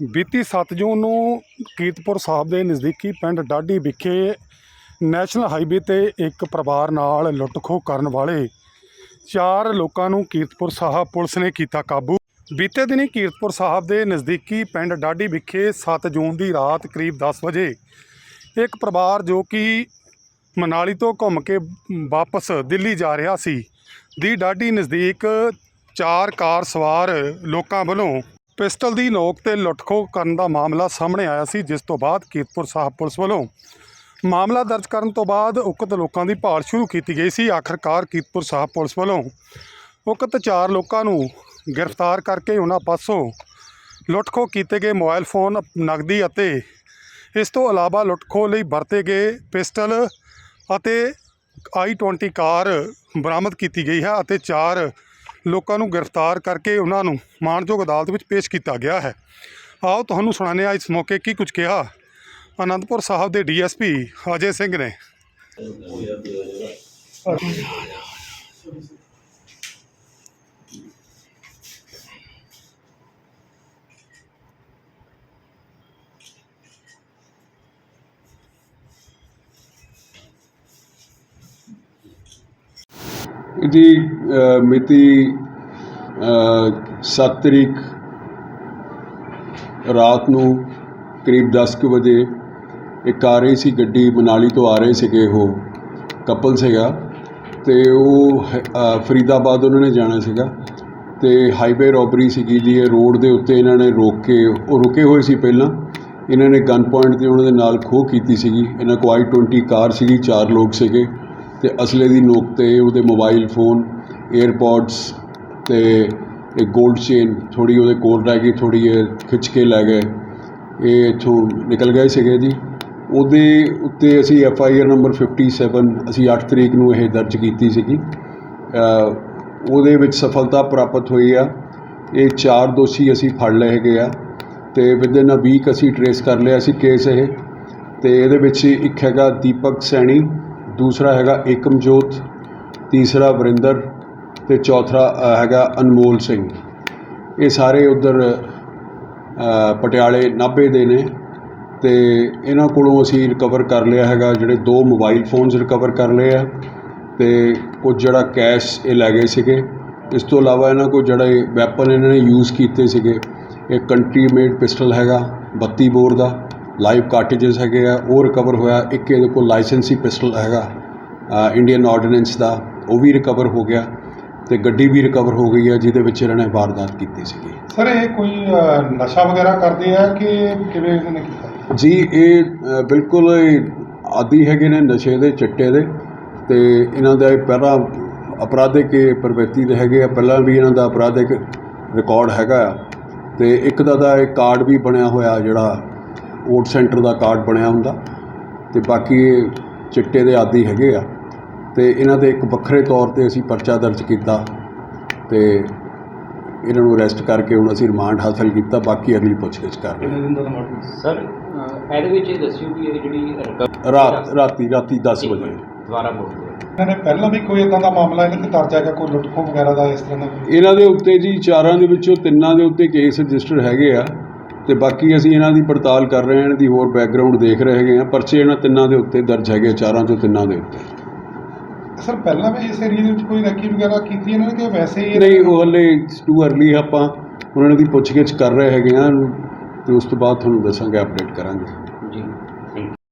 ਬੀਤੀ 7 ਜੂਨ ਨੂੰ ਕੀਰਤਪੁਰ ਸਾਹਿਬ ਦੇ ਨਜ਼ਦੀਕੀ ਪਿੰਡ ਡਾਢੀ ਵਿਖੇ ਨੈਸ਼ਨਲ ਹਾਈਵੇ ਤੇ ਇੱਕ ਪਰਿਵਾਰ ਨਾਲ ਲੁੱਟ-ਖੋਹ ਕਰਨ ਵਾਲੇ ਚਾਰ ਲੋਕਾਂ ਨੂੰ ਕੀਰਤਪੁਰ ਸਾਹਿਬ ਪੁਲਿਸ ਨੇ ਕੀਤਾ ਕਾਬੂ। ਬੀਤੇ ਦਿਨੀ ਕੀਰਤਪੁਰ ਸਾਹਿਬ ਦੇ ਨਜ਼ਦੀਕੀ ਪਿੰਡ ਡਾਢੀ ਵਿਖੇ 7 ਜੂਨ ਦੀ ਰਾਤ ਕਰੀਬ 10 ਵਜੇ ਇੱਕ ਪਰਿਵਾਰ ਜੋ ਕਿ ਮਨਾਲੀ ਤੋਂ ਘੁੰਮ ਕੇ ਵਾਪਸ ਦਿੱਲੀ ਜਾ ਰਿਹਾ ਸੀ, ਦੀ ਡਾਢੀ ਨਜ਼ਦੀਕ ਚਾਰ ਕਾਰ ਸਵਾਰ ਲੋਕਾਂ ਵੱਲੋਂ ਪਿਸਟਲ ਦੀ ਨੋਕ ਤੇ ਲੁੱਟਖੋ ਕਰਨ ਦਾ ਮਾਮਲਾ ਸਾਹਮਣੇ ਆਇਆ ਸੀ, ਜਿਸ ਤੋਂ ਬਾਅਦ ਕੀਰਤਪੁਰ ਸਾਹਿਬ ਪੁਲਿਸ ਵੱਲੋਂ ਮਾਮਲਾ ਦਰਜ ਕਰਨ ਤੋਂ ਬਾਅਦ ਉਕਤ ਲੋਕਾਂ ਦੀ ਭਾਲ ਸ਼ੁਰੂ ਕੀਤੀ ਗਈ ਸੀ। ਆਖਰਕਾਰ ਕੀਰਤਪੁਰ ਸਾਹਿਬ ਪੁਲਿਸ ਵੱਲੋਂ ਉਕਤ ਚਾਰ ਲੋਕਾਂ ਨੂੰ ਗ੍ਰਿਫਤਾਰ ਕਰਕੇ ਉਹਨਾਂ ਪਾਸੋਂ ਲੁੱਟਖੋ ਕੀਤੇ ਗਏ ਮੋਬਾਈਲ ਫੋਨ ਨਗਦੀ ਅਤੇ ਇਸ ਤੋਂ ਇਲਾਵਾ ਲੁੱਟਖੋ ਲਈ ਵਰਤੇ ਗਏ ਪਿਸਟਲ ਅਤੇ i20 ਕਾਰ ਬਰਾਮਦ ਕੀਤੀ ਗਈ ਹੈ ਅਤੇ ਚਾਰ ਲੋਕਾਂ ਨੂੰ ਗ੍ਰਿਫਤਾਰ ਕਰਕੇ ਉਹਨਾਂ ਨੂੰ ਮਾਣਯੋਗ ਅਦਾਲਤ ਵਿੱਚ ਪੇਸ਼ ਕੀਤਾ ਗਿਆ ਹੈ। ਆਓ ਤੁਹਾਨੂੰ ਸੁਣਾਉਂਦੇ ਹਾਂ ਇਸ ਮੌਕੇ ਕੀ ਕੁਝ ਕਿਹਾ ਆਨੰਦਪੁਰ ਸਾਹਿਬ ਦੇ ਡੀਐਸਪੀ ਅਜੇ ਸਿੰਘ ਨੇ। ਜੀ ਮਿਤੀ 7 ਤਰੀਕ ਰਾਤ ਨੂੰ ਕਰੀਬ 10 ਕੁ ਵਜੇ ਇੱਕ ਆ ਰਹੀ ਸੀ ਗੱਡੀ ਮਨਾਲੀ ਤੋਂ ਆ ਰਹੇ ਸੀਗੇ ਉਹ, ਕਪਲ ਸੀਗਾ ਤੇ ਉਹ ਫਰੀਦਾਬਾਦ ਉਹਨਾਂ ਨੇ ਜਾਣਾ ਸੀਗਾ ਤੇ ਹਾਈਵੇ ਰੋਬਰੀ ਸੀਗੀ ਜੀ, ਇਹ ਰੋਡ ਦੇ ਉੱਤੇ ਇਹਨਾਂ ਨੇ ਰੋਕ ਕੇ, ਉਹ ਰੁਕੇ ਹੋਏ ਸੀ ਪਹਿਲਾਂ, ਇਹਨਾਂ ਨੇ ਗਨ ਪੁਆਇੰਟ ਤੇ ਉਹਨਾਂ ਦੇ ਨਾਲ ਖੋਹ ਕੀਤੀ ਸੀਗੀ, ਇਹਨਾਂ ਕੋਲ i20 ਕਾਰ ਸੀਗੀ, ਚਾਰ ਲੋਕ ਸੀਗੇ। ਅਤੇ ਅਸਲੇ ਦੀ ਨੋਕ ਤੇ ਉਹਦੇ ਮੋਬਾਈਲ ਫੋਨ ਏਅਰਪੋਡਸ ਅਤੇ ਇੱਕ ਗੋਲਡ ਚੇਨ ਥੋੜ੍ਹੀ ਉਹਦੇ ਕੋਲ ਰਹਿ ਗਈ, ਥੋੜ੍ਹੀ ਇਹ ਖਿੱਚ ਕੇ ਲੈ ਗਏ। ਇਹ ਇੱਥੋਂ ਨਿਕਲ ਗਏ ਸੀਗੇ ਜੀ। ਉਹਦੇ ਉੱਤੇ ਅਸੀਂ ਐਫ ਆਈ ਆਰ ਨੰਬਰ 57 ਅਸੀਂ ਅੱਠ ਤਰੀਕ ਨੂੰ ਇਹ ਦਰਜ ਕੀਤੀ ਸੀਗੀ। ਉਹਦੇ ਵਿੱਚ ਸਫਲਤਾ ਪ੍ਰਾਪਤ ਹੋਈ ਆ। ਇਹ ਚਾਰ ਦੋਸ਼ੀ ਅਸੀਂ ਫੜ ਲਏ ਹੈਗੇ ਆ ਅਤੇ ਵਿਦਿਨ ਅ ਵੀਕ ਅਸੀਂ ਟਰੇਸ ਕਰ ਲਿਆ ਸੀ ਕੇਸ ਇਹ। ਅਤੇ ਇਹਦੇ ਵਿੱਚ ਇੱਕ ਹੈਗਾ ਦੀਪਕ ਸੈਣੀ ਦੂਸਰਾ ਹੈਗਾ ਏਕਮਜੋਤ ਤੀਸਰਾ ਵਰਿੰਦਰ ਅਤੇ ਚੌਥਾ ਹੈਗਾ ਅਨਮੋਲ ਸਿੰਘ। ਇਹ ਸਾਰੇ ਉੱਧਰ ਪਟਿਆਲੇ ਨਾਭੇ ਦੇ ਨੇ ਅਤੇ ਇਹਨਾਂ ਕੋਲੋਂ ਅਸੀਂ ਰਿਕਵਰ ਕਰ ਲਿਆ ਹੈਗਾ ਜਿਹੜੇ ਦੋ ਮੋਬਾਈਲ ਫੋਨਸ ਰਿਕਵਰ ਕਰ ਲਏ ਆ ਅਤੇ ਕੁਝ ਜਿਹੜਾ ਕੈਸ਼ ਇਹ ਲੈ ਗਏ ਸੀਗੇ। ਇਸ ਤੋਂ ਇਲਾਵਾ ਇਹਨਾਂ ਕੋਲ ਜਿਹੜੇ ਵੈਪਨ ਇਹਨਾਂ ਨੇ ਯੂਜ਼ ਕੀਤੇ ਸੀਗੇ, ਇਹ ਕੰਟਰੀ ਮੇਡ ਪਿਸਟਲ ਹੈਗਾ 32 ਬੋਰ ਦਾ। ਲਾਈਵ ਕਾਰਟ੍ਰਿਜਸ ਹੈਗੇ ਆ ਉਹ ਰਿਕਵਰ ਹੋਇਆ। ਇੱਕ ਇਹਦੇ ਕੋਲ ਲਾਇਸੈਂਸੀ ਪਿਸਟਲ ਹੈਗਾ ਇੰਡੀਅਨ ਆਰਡੀਨੈਂਸ ਦਾ ਉਹ ਵੀ ਰਿਕਵਰ ਹੋ ਗਿਆ ਤੇ ਗੱਡੀ ਵੀ ਰਿਕਵਰ ਹੋ ਗਈ ਹੈ ਜਿਹਦੇ ਵਿੱਚ ਇਹਨਾਂ ਨੇ ਵਾਰਦਾਤ ਕੀਤੀ ਸੀਗੀ। ਸਰ ਇਹ ਕੋਈ ਨਸ਼ਾ ਵਗੈਰਾ ਕਰਦੇ ਆ ਕਿ ਕਿਵੇਂ ਇਹਨਾਂ ਨੇ ਕੀਤਾ? ਜੀ ਇਹ ਬਿਲਕੁਲ ਆਦੀ ਹੈਗੇ ਨੇ ਨਸ਼ੇ ਦੇ ਚਿੱਟੇ ਦੇ ਤੇ ਇਹਨਾਂ ਦਾ ਪਹਿਲਾਂ ਅਪਰਾਧਿਕ ਪ੍ਰਵਿਰਤੀ ਦੇ ਹੈਗੇ ਆ। ਪਹਿਲਾਂ ਵੀ ਇਹਨਾਂ ਦਾ ਅਪਰਾਧਿਕ ਰਿਕਾਰਡ ਹੈਗਾ ਆ ਤੇ ਇੱਕ ਦਾ ਦਾ ਇਹ ਕਾਰਡ ਵੀ ਬਣਿਆ ਹੋਇਆ ਜਿਹੜਾ ਵੋਟ ਸੈਂਟਰ ਦਾ ਕਾਰਡ ਬਣਿਆ ਹੁੰਦਾ ਤੇ ਬਾਕੀ ਇਹ ਚਿੱਟੇ ਦੇ ਆਦੀ ਹੈਗੇ ਆ ਤੇ ਇਹਨਾਂ ਦੇ ਇੱਕ ਵੱਖਰੇ ਤੌਰ ਤੇ ਅਸੀਂ ਪਰਚਾ ਦਰਜ ਕੀਤਾ ਤੇ ਇਹਨਾਂ ਨੂੰ ਅਰੈਸਟ ਕਰਕੇ ਹੁਣ ਅਸੀਂ ਰਿਮਾਂਡ ਹਾਸਲ ਕੀਤਾ ਬਾਕੀ ਅਗਲੀ ਪੁੱਛਗਿੱਛ ਕਰ ਰਹੇ ਹਾਂ। ਸਰ ਅਹ ਇਹਦੇ ਵਿੱਚ ਇਹ ਦੱਸਿਓ ਵੀ ਇਹ ਜਿਹੜੀ ਰਕਮ ਰਾਤ ਰਾਤੀ ਰਾਤੀ 10 ਵਜੇ। ਇਹਨਾਂ ਨੇ ਪਹਿਲਾਂ ਵੀ ਕੋਈ ਇਦਾਂ ਦਾ ਮਾਮਲਾ ਇਹਨਾਂ ਤੇ ਦਰਜ ਹੈਗਾ ਕੋਈ ਲੁੱਟਖੋ ਵਗੈਰਾ ਦਾ ਇਸ ਤਰ੍ਹਾਂ ਦਾ ਕੋਈ? ਇਹਨਾਂ ਦੇ ਉੱਤੇ ਜੀ ਚਾਰਾਂ ਦੇ ਵਿੱਚੋਂ ਤਿੰਨਾਂ ਦੇ ਉੱਤੇ ਕੇਸ ਰਜਿਸਟਰ ਹੈਗੇ ਆ। ਤੇ ਬਾਕੀ ਅਸੀਂ ਇਹਨਾਂ ਦੀ ਪੜਤਾਲ ਕਰ ਰਹੇ ਹਾਂ ਇਹਨਾਂ ਦੀ ਹੋਰ ਬੈਕਗ੍ਰਾਉਂਡ ਦੇਖ ਰਹੇ ਹੈਗੇ ਆ ਪਰਚੇ ਇਹਨਾਂ ਤਿੰਨਾਂ ਦੇ ਉੱਤੇ ਦਰਜ ਹੈਗੇ ਚਾਰਾਂ ਚੋਂ ਤਿੰਨਾਂ ਦੇ ਉੱਤੇ। ਸਰ ਪਹਿਲਾਂ ਵੀ ਇਸ ਏਰੀਆ ਦੇ ਵਿੱਚ ਕੋਈ ਰੈਕੀ ਵਗੈਰਾ ਕੀਤੀ ਇਹਨਾਂ ਨੇ ਕਿ ਵੈਸੇ ਹੀ ਨਹੀਂ ਉਹ ਹਲੇ ਟੂ ਅਰਲੀ ਆਪਾਂ ਉਹਨਾਂ ਦੀ ਪੁੱਛਗਿੱਛ ਕਰ ਰਹੇ ਹੈਗੇ ਆ ਤੇ ਉਸ ਤੋਂ ਬਾਅਦ ਤੁਹਾਨੂੰ ਦੱਸਾਂਗੇ ਅਪਡੇਟ ਕਰਾਂਗੇ।